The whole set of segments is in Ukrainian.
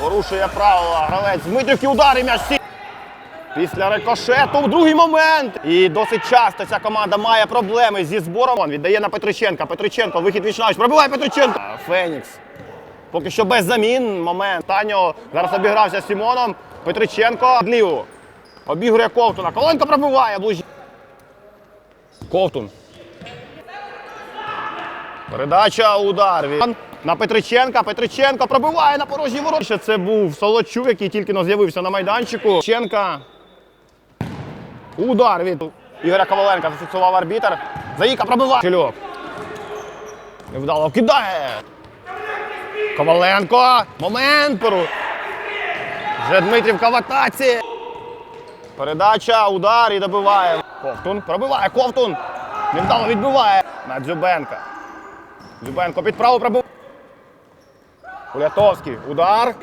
Порушує правила. Гравець Дмитрівки удар і м'яч. Після рикошету другий момент. І досить часто ця команда має проблеми зі збором. Он Віддає на Петриченка. Петриченко, вихід вічнач. Пробиває Петриченко. Фенікс. Поки що без замін. Момент. Таньо зараз обігрався з Сімоном. Петриченко. Ліву. Обігрує Ковтуна. Коленко пробиває. Ближче. Ковтун. Передача, удар. від- На Петриченка. Петриченко пробиває на порожній ворота. Ще Це був Солодчук, який тільки но з'явився на майданчику. Петриченка. Удар від Ігоря Коваленка. Зафіксував арбітр. Заїка пробиває. Чельок. Невдало кидає. Коваленко. Момент. Вже Дмитрівка в атаці. Передача, удар і добиває. Ковтун. Пробиває. Ковтун. Невдало відбиває. На Дзюбенка. Дзюбенко під праву пробив. Улятовський. Удар.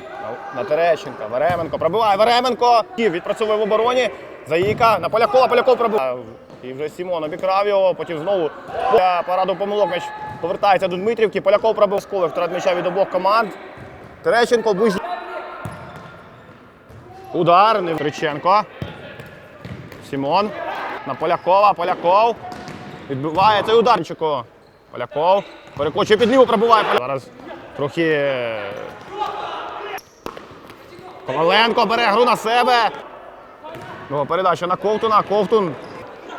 На Терещенка. Веременко. Пробиває. Веременко. Відпрацьовує в обороні. Заїка. На Полякова. Поляков пробиває. І вже Сімон обікрав його. Потім знову для параду помилок м'яч повертається до Дмитрівки. Поляков пробив сколи. Втрат м'яча від обох команд. Терещенко ближній. Удар. Невтриченко. Сімон. На Полякова. Поляков. Відбиває цей ударчику. Поляков. Перекочує під ліву, пробиває. Зараз трохи. е, Коваленко бере гру на себе. Ну, передача на Ковтуна. Ковтун.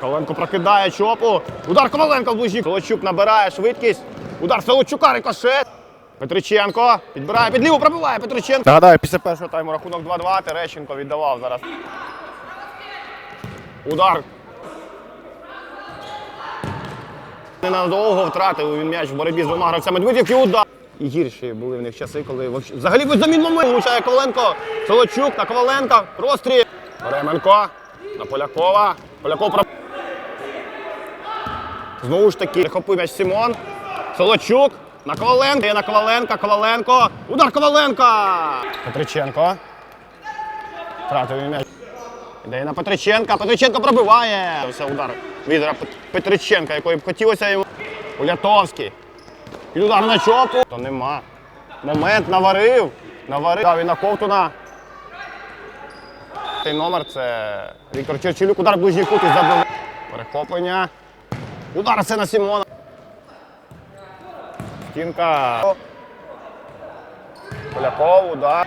Коваленко прокидає чопу. Удар Коваленко в ближній. Солочук набирає швидкість. Удар Солочука, рикошет. Петриченко. Підбирає під ліву, пробиває Петриченко. Нагадаю, після першого тайму рахунок 2-2. Терещенко віддавав зараз. Удар. Ненадовго втратив він м'яч в боротьбі з двома гравцями Дмитрівки. Удар. І гірші були в них часи, коли взагалі без замін момент влучає Коваленко. Солочук на Коваленка. Простріл. Ременко на Полякова. Поляков про... Знову ж таки, захопив м'яч Сімон. Солочук на Коваленка. На Коваленка. Коваленко. Удар Коваленка. Петриченко. Втратив м'яч. Іде на Петриченка. Петриченко пробиває. Це удар від Пет- Петриченка, якої б хотілося йому. Улятовський. І удар на чопу. То нема. Момент наварив. Наварив. Дав він на Ковтуна. Цей номер це Віктор Черчилюк. Удар ближній кут і забив. Перехоплення. Удар це на Сімона. Стінка. Поляков, удар.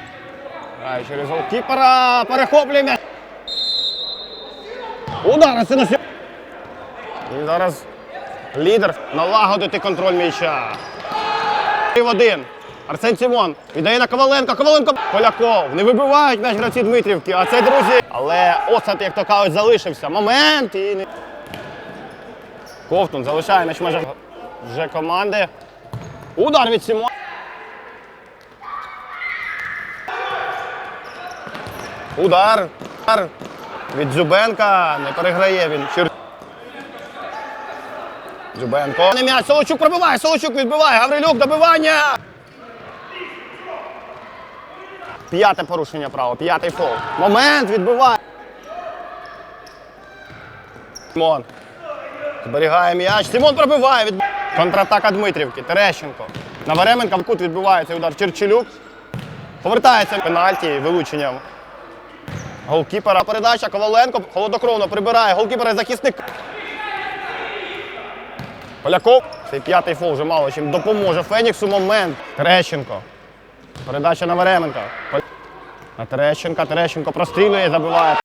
Грає через голкіпера. Перехоплює м'яч. Удар це на Сімона. І зараз лідер налагодити контроль м'яча. В один. Арсен Сімон віддає на Коваленка. Коваленко Поляков. Не вибивають м'яч гравці Дмитрівки. А це друзі. Але осад, як то кажуть, залишився. Момент і не. Ковтун залишає в межах вже команди. Удар від Сімона. Удар. Удар від Дзюбенка. Не переграє він. Чер... Дзюбенко. Не м'яч. Солочук пробиває. Солочук відбиває. Гаврилюк добивання. П'яте порушення права. П'ятий фол. Момент відбиває. Симон. Зберігає м'яч. Симон пробиває. Від... Контратака Дмитрівки. Терещенко. На Веременка в кут відбиває цей удар. Черчилюк. Повертається пенальті вилученням голкіпера. Передача Коваленко холодокровно прибирає. Голкіпер і захисник. Поляков. Цей п'ятий фол вже мало чим допоможе. Феніксу момент. Терещенко. Передача на Веременка. На Терещенка. Терещенко прострілює, забиває.